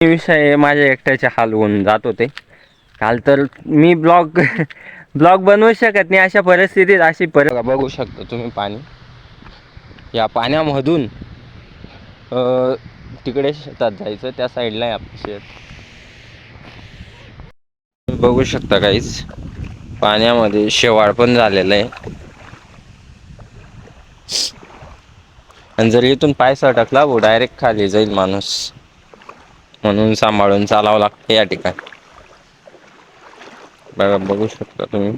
विषय माझ्या एकट्याचे हाल होऊन जात होते. काल तर मी ब्लॉग ब्लॉग बनवू शकत नाही अशा परिस्थितीत अशी पर बघू शकता तुम्ही पाणी. या पाण्यामधून तिकडे शेतात जायचं त्या साईडला आहे आपलं शेत. तुम्ही बघू शकता काहीच. पाण्यामध्ये शेवाळ पण झालेलं आहे. आणि जर इथून पाय सटकला वो डायरेक्ट खाली जाईल माणूस. म्हणून सांभाळून चालावं लागतं या ठिकाणी. बघा बघू शकता तुम्ही.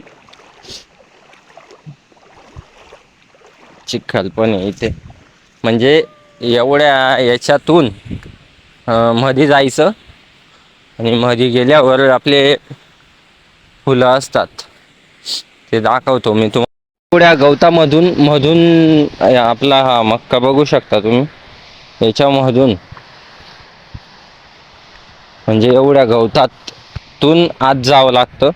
चिखल पण आहे इथे. म्हणजे एवढ्या याच्यातून मध्ये जायचं आणि मध्ये गेल्यावर आपले फुलं असतात. ते दाखवतो मी तुम्हाला एवढ्या गवतामधून मधून आपला हा मक्का बघू शकता तुम्ही. याच्यामधून म्हणजे एवढ्या गवतातून आत जावं लागतं.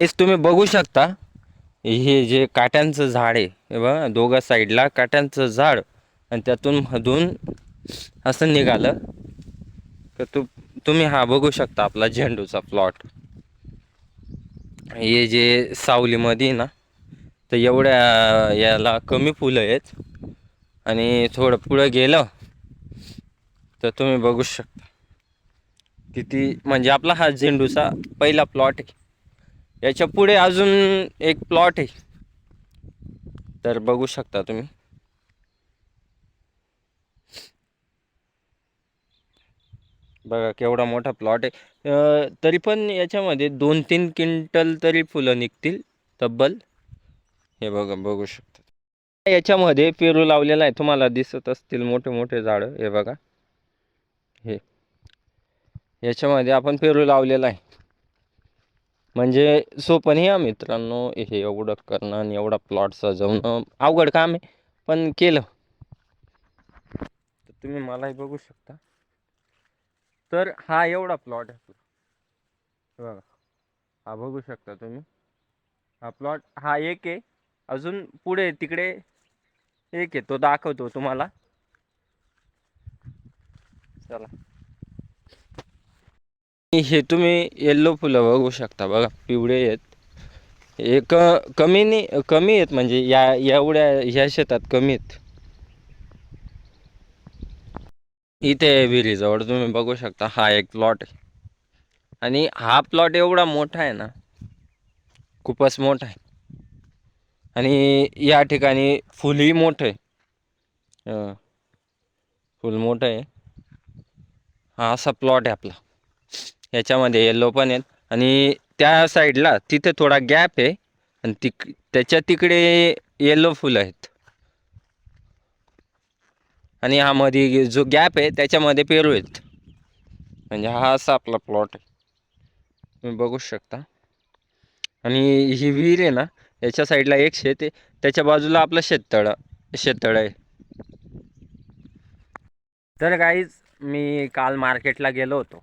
हेच तुम्ही बघू शकता. हे जे काट्यांचं झाड आहे हे बघा दोघा साईडला काट्यांचं झाड आणि त्यातून मधून असं निघालं. तर तु तुम्ही हा बघू शकता आपला झेंडूचा प्लॉट. हे जे सावलीमध्ये ना तर एवढ्या याला कमी फुलं आहेत. आणि थोडं पुढं गेलं तर तुम्ही बघू शकता. किती म्हणजे आपला हा झेंडूचा पहिला प्लॉट आहे. याच्यापुढे अजून एक प्लॉट आहे. तर बघू शकता तुम्ही. बघा केवढा मोठा प्लॉट आहे. तरी पण याच्यामध्ये दोन तीन क्विंटल तरी फुलं निघतील. तब्बल. हे बघा बघू शकता. याच्यामध्ये पेरू लावलेला आहे. तुम्हाला दिसत असतील मोठे मोठे झाडं. हे बघा. हे. याच्यामध्ये आपण पेरू लावलेला आहे. म्हणजे सोपं नाही मित्रांनो. हे एवढं करणं आणि एवढा प्लॉट सजवणं अवघड काम आहे. पण केलं. तर तुम्ही मलाही बघू शकता. तर हा एवढा प्लॉट आहे बघा. हा बघू शकता तुम्ही. हा प्लॉट हा एक आहे. अजून पुढे तिकडे एक आहे तो दाखवतो तुम्हाला. चला. हे तुम्ही येल्लो फुलं बघू शकता बघा पिवळे आहेत. हे क कमी नाही कमी आहेत म्हणजे या एवढ्या ह्या शेतात कमी आहेत. इथे विहिरीजवळ तुम्ही बघू शकता हा एक प्लॉट आहे. आणि हा प्लॉट एवढा मोठा आहे ना खूपच मोठा आहे. आणि या ठिकाणी फुलही मोठं आहे. फुल मोठं आहे. हा असा प्लॉट आहे आपला. याच्यामध्ये येल्लो पण आहेत. आणि त्या साईडला तिथे थोडा गॅप आहे. आणि तिक त्याच्या तिकडे येल्लो फुलं आहेत. आणि हा मध्ये जो गॅप आहे त्याच्यामध्ये पेरू आहेत. म्हणजे हा असा आपला प्लॉट आहे. तुम्ही बघू शकता. आणि ही विहीर आहे ना याच्या साईडला एक शेत आहे. त्याच्या बाजूला आपलं शेततळ शेततळ आहे. तर काहीच मी काल मार्केटला गेलो होतो.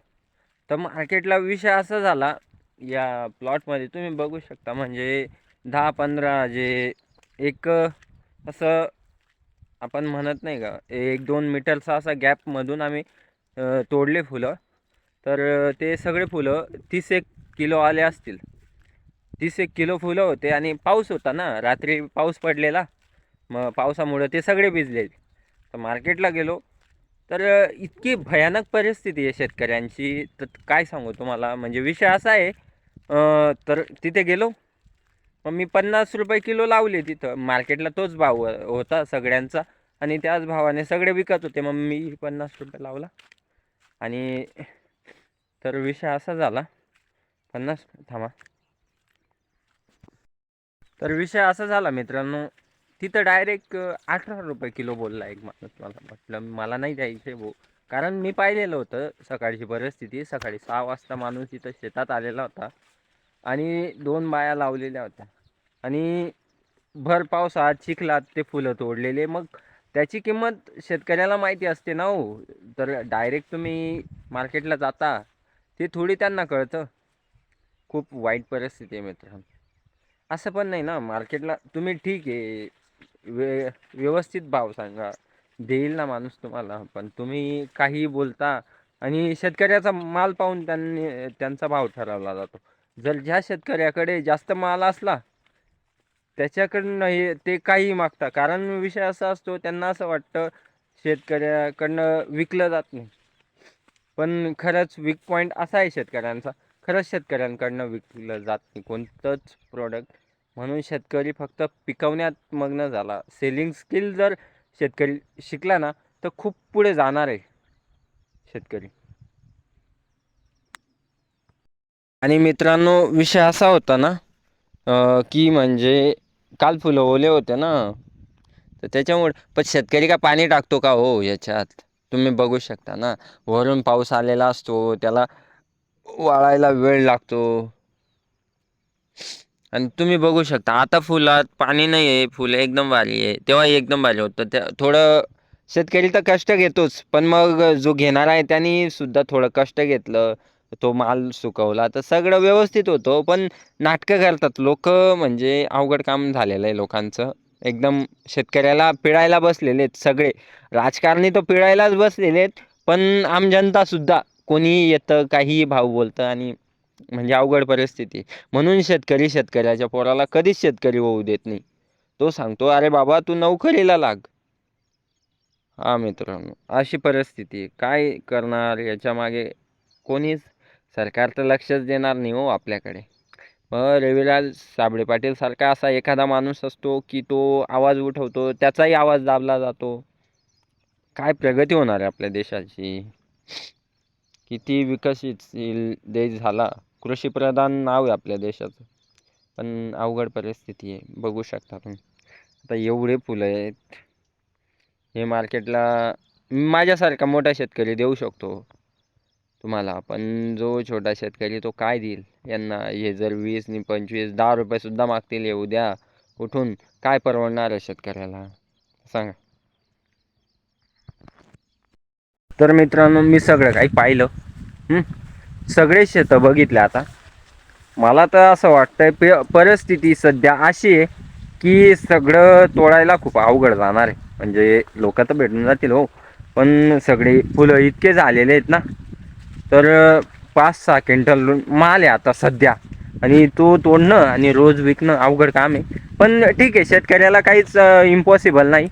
तर मार्केटला विषय असा झाला या प्लॉटमध्ये तुम्ही बघू शकता म्हणजे दहा पंधरा जे एक असं आपण म्हणत नाही का एक दोन मीटरचा असा गॅपमधून आम्ही तोडले फुलं. तर ते सगळे फुलं तीस एक किलो आले असतील. तीस एक किलो फुलं होते आणि पाऊस होता ना रात्री पाऊस पडलेला. मग पावसामुळं ते सगळे भिजले. तर मार्केटला गेलो. तर इतकी भयानक परिस्थिती आहे शेतकऱ्यांची. तर काय सांगू तुम्हाला? म्हणजे विषय असा आहे तर तिथे गेलो. मग मी पन्नास रुपये किलो लावले तिथं. मार्केटला तोच भाव होता सगळ्यांचा. आणि त्याच भावाने सगळे विकत होते. मग मी पन्नास रुपये लावला. आणि तर विषय असा झाला. पन्नास थांबा. तर विषय असा झाला मित्रांनो तिथं डायरेक्ट अठरा रुपये किलो बोलला एक माणूस मला म्हटलं मला नाही द्यायचे भाऊ कारण मी पाहिलेलं होतं सकाळची परिस्थिती सकाळी सहा वाजता माणूस तिथं शेतात आलेला होता आणि दोन बाया लावलेल्या होत्या. आणि भर पावसात चिखलात ते फुलं तोडलेले. मग त्याची किंमत शेतकऱ्याला माहिती असते ना हो. तर डायरेक्ट तुम्ही मार्केटला जाता ते थोडी त्यांना कळतं. खूप वाईट परिस्थिती आहे मित्रांनो. असं पण नाही ना मार्केटला तुम्ही ठीक आहे. वे व्यवस्थित भाव सांगा. देईल ना माणूस तुम्हाला पण तुम्ही काही बोलता आणि शेतकऱ्याचा माल पाहून त्यांनी त्यांचा भाव ठरवला जातो. जर ज्या शेतकऱ्याकडे जास्त माल असला त्याच्याकडनं हे ते काही मागता. कारण विषय असा असतो त्यांना असं वाटतं शेतकऱ्याकडनं विकलं जात नाही. पण खरंच वीक पॉईंट असा आहे शेतकऱ्यांचा. खरंच शेतकऱ्यांकडनं विकलं जात नाही कोणतंच प्रोडक्ट म्हणून शेतकरी फक्त पिकवण्यात मग्न झाला. सेलिंग स्किल जर शेतकरी शिकला ना तर खूप पुढे जाणार आहे शेतकरी. आणि मित्रांनो विषय असा होता ना की म्हणजे काल फुलं ओले होते ना तर त्याच्यामुळे पण शेतकरी का पाणी टाकतो का हो याच्यात? तुम्ही बघू शकता ना. वरून पाऊस आलेला असतो त्याला वाळायला वेळ लागतो. आणि तुम्ही बघू शकता आता फुलात पाणी नाही आहे फुलं एकदम भारी आहे. तेव्हा एकदम भारी होतं. त्या थोडं शेतकरी तर कष्ट घेतोच पण मग जो घेणार आहे त्यांनी सुद्धा थोडं कष्ट घेतलं. तो माल सुकवला तर सगळं व्यवस्थित होतो पण नाटकं करतात लोक म्हणजे अवघड काम झालेलं आहे लोकांचं. एकदम शेतकऱ्याला पिळायला बसलेले आहेत सगळे. राजकारणी तर पिळायलाच बसलेले आहेत पण आम जनता कोणी येतं काही भाव बोलतं आणि म्हणजे अवघड परिस्थिती. म्हणून शेतकरी शेतकऱ्याच्या पोराला कधीच शेतकरी होऊ देत नाही. तो सांगतो अरे बाबा तू नोकरीला लाग. हा मित्रांनो अशी परिस्थिती काय करणार? याच्या मागे कोणीच सरकार तर लक्षच देणार नाही हो आपल्याकडे. मग रविलाल साबळे पाटील सारखा असा एखादा माणूस असतो की तो आवाज उठवतो त्याचाही आवाज दाबला जातो. काय प्रगती होणार आहे आपल्या देशाची? किती विकसनशील देश झाला कृषीप्रधान नाव आहे आपल्या देशाचं. पण अवघड परिस्थिती आहे बघू शकता तुम्ही. आता एवढे फुलं आहेत हे मार्केटला माझ्यासारखा मोठा शेतकरी देऊ शकतो तुम्हाला पण जो छोटा शेतकरी तो काय देईल? यांना हे जर वीस नि पंचवीस दहा रुपयेसुद्धा मागतील हे उद्या उठून काय परवडणार आहे शेतकऱ्याला? सांगा. तर मित्रांनो मी सगळं काही पाहिलं. सगळे शेतं बघितले आता. मला तर असं वाटतंय पे परिस्थिती सध्या अशी आहे की सगळं तोडायला खूप अवघड जाणार आहे. म्हणजे लोक तर भेटून जातील हो पण सगळे फुलं इतके झालेले आहेत ना. तर पाच सहा क्विंटल माल आहे आता सध्या. आणि तो तोडणं आणि रोज विकणं अवघड काम आहे. पण ठीक आहे शेतकऱ्याला काहीच इम्पॉसिबल नाही.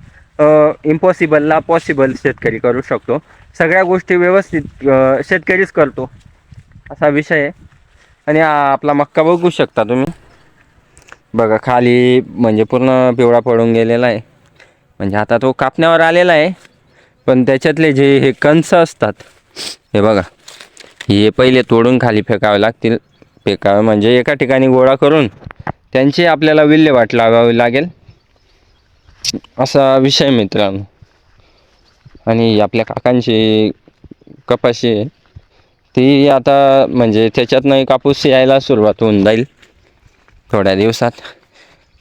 इम्पॉसिबलला पॉसिबल शेतकरी करू शकतो. सगळ्या गोष्टी व्यवस्थित शेतकरीच करतो. असा विषय आहे. आणि आपला मक्का बघू शकता तुम्ही. बघा खाली म्हणजे पूर्ण पिवळा पडून गेलेला आहे. म्हणजे आता तो कापण्यावर आलेला आहे. पण त्याच्यातले जे हे कंस असतात हे बघा. हे पहिले तोडून खाली फेकावे लागतील. फेकावे म्हणजे एका ठिकाणी गोळा करून त्यांची आपल्याला विल्हेवाट लावावी लागेल. असा विषय मित्रांनो. आणि आपल्या काकांची कपाशी आहे. ती आता म्हणजे त्याच्यातनंही कापूस यायला सुरुवात होऊन जाईल थोड्या दिवसात.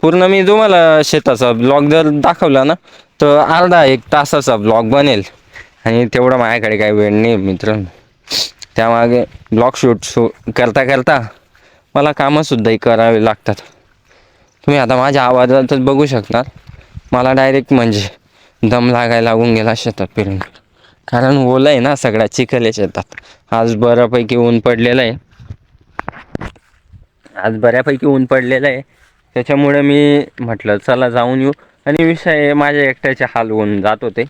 पूर्ण मी तुम्हाला शेताचा ब्लॉग जर दाखवला ना तर अर्धा एक तासाचा ब्लॉग बनेल. आणि तेवढं माझ्याकडे काही वेळ नाही मित्रांनो त्यामागे ब्लॉग शूट शू करता करता मला कामंसुद्धाही करावे लागतात. तुम्ही आता माझ्या आवाजातच बघू शकणार. मला डायरेक्ट म्हणजे दम लागायला लागून गेला शेतात फिरून कारण ओलं आहे ना सगळ्या चिखल आहे शेतात. आज बऱ्यापैकी ऊन पडलेलं आहे. आज बऱ्यापैकी ऊन पडलेलं आहे. त्याच्यामुळे मी म्हटलं चला जाऊन येऊ. आणि विषय माझ्या एकट्याचे हाल होऊन जात होते.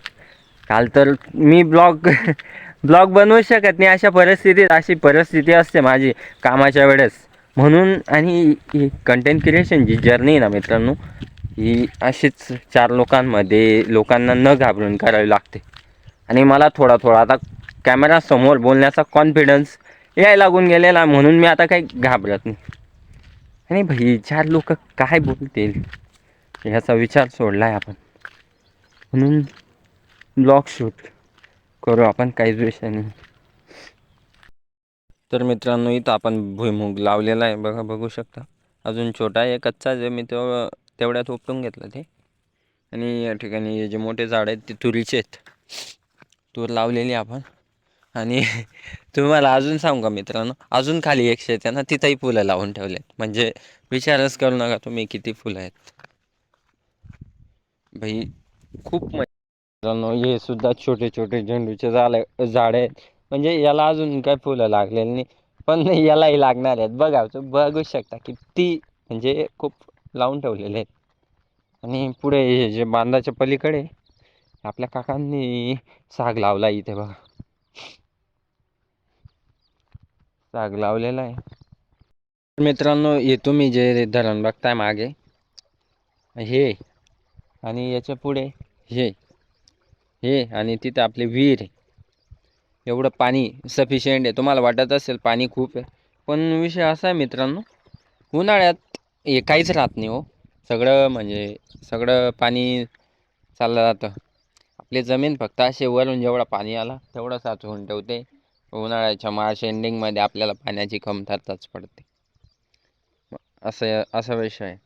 काल तर मी ब्लॉग ब्लॉग बनवू शकत नाही. अशा परिस्थितीत अशी परिस्थिती असते माझी कामाच्या वेळेस. म्हणून आणि ही कंटेंट क्रिएशनची जर्नी आहे ना मित्रांनो. ही अशीच चार लोकांमध्ये लोकांना न घाबरून करावी लागते. आणि मला थोडा थोडा आता कॅमेरासमोर बोलण्याचा कॉन्फिडन्स याय लागून गेलेला म्हणून मी आता काही घाबरत नाही. आणि भाई चार लोक काय बोलतील? ह्याचा विचार सोडला आहे आपण. म्हणून ब्लॉग शूट करू आपण काहीच विषय नाही. तर मित्रांनो इथं आपण भुईमुग लावलेला आहे. बघा बघू शकता. अजून छोटा आहे कच्चाच आहे. मी तो तेवढ्यात उपटून घेतलं ते. आणि या ठिकाणी हे जे मोठे झाड आहेत ते तुरीचे आहेत. तूर लावलेली आपण. आणि तुम्हाला अजून सांगू का मित्रांनो? अजून खाली एक शेत आहे ना तिथंही फुलं लावून ठेवले म्हणजे विचारच करू नका तुम्ही किती फुलं आहेत. भाई खूप मित्रांनो हे सुद्धा छोटे छोटे झेंडूचे झाड झाड आहेत. म्हणजे याला अजून काय फुलं लागलेली नाही. पण यालाही लागणार आहेत. बघा तुम्ही बघू शकता किती म्हणजे खूप लावून ठेवलेले आहेत. आणि पुढे हे जे बांधाच्या पलीकडे आपल्या काकांनी साग लावला इथे बघा. साग लावलेला आहे. मित्रांनो हे तुम्ही जे धरण बघताय मागे. हे. आणि याच्यापुढे हे. हे आणि तिथं आपले विहीर आहे. एवढं पाणी सफिशियंट आहे. तुम्हाला वाटत असेल पाणी खूप आहे. पण विषय असा आहे मित्रांनो उन्हाळ्यात हे काहीच राहत नाही हो. सगळं म्हणजे सगळं पाणी चाललं जातं. आपली जमीन फक्त असे वरून जेवढा पाणी आला तेवढं साचवून ठेवते. उन्हाळ्याच्या मार्च एंडिंगमध्ये आपल्याला पाण्याची कमतरताच पडते. असं असा विषय आहे.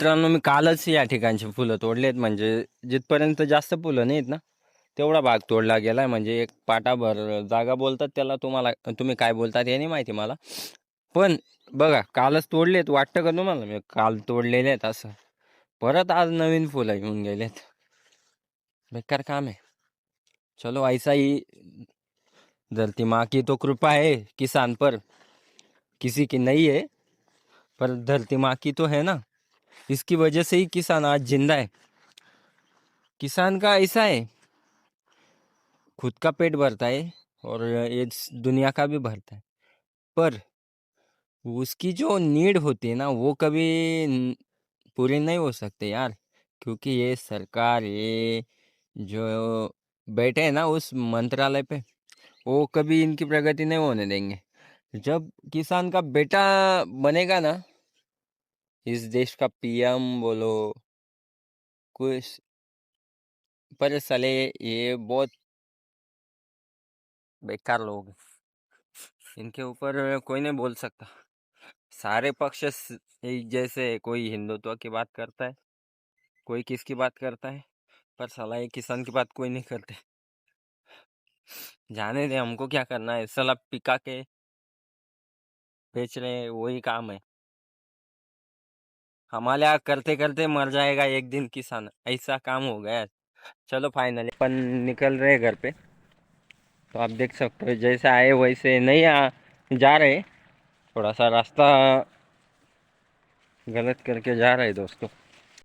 मित्रांनो मी कालच या ठिकाणची फुलं तोडलेत. म्हणजे जिथपर्यंत जास्त फुलं नाहीत ना तेवढा भाग तोडला गेलाय. म्हणजे एक पाटाभर जागा बोलतात त्याला तुम्हाला तुम्ही काय बोलतात हे नाही माहिती मला. पण बघा कालच तोडलेत. वाटतं का तुम्हाला? मी काल तोडलेले आहेत असं. परत आज नवीन फुलं येऊन गेलेत. बेकार काम आहे. चलो ऐसा ही धरती माँ की तो कृपा है किसान पर. किसी की नहीं है पर धरती माँ की तो है ना. इसकी वजह से ही किसान आज ज़िंदा है। किसान का ऐसा है, खुद का पेट भरता है और ये दुनिया का भी भरता है। पर उसकी जो नीड होती है ना, वो कभी पूरी नहीं हो सकते यार, क्योंकि ये सरकार, ये जो बैठे हैं ना उस मंत्रालय पे, वो कभी इनकी प्रगति नहीं होने देंगे। जब किसान का बेटा बनेगा ना इस देश का पीएम बोलो कुछ पर साले ये बहुत बेकार लोग इनके ऊपर कोई नहीं बोल सकता। सारे पक्ष जैसे कोई हिंदुत्व की बात करता है, कोई किसकी बात करता है, पर साला ये किसान की बात कोई नहीं करते। जाने दे हमको क्या करना है, साला पिका के बेच रहे वही काम है। हमारे करते करते मर जाएगा एक दिन किसान। ऐसा काम हो गया चलो फाइनली अपन निकल रहे घर पे। तो आप देख सकते हो जैसे आए वैसे नहीं आ, जा रहे थोड़ा सा रास्ता गलत करके जा रहे दोस्तों।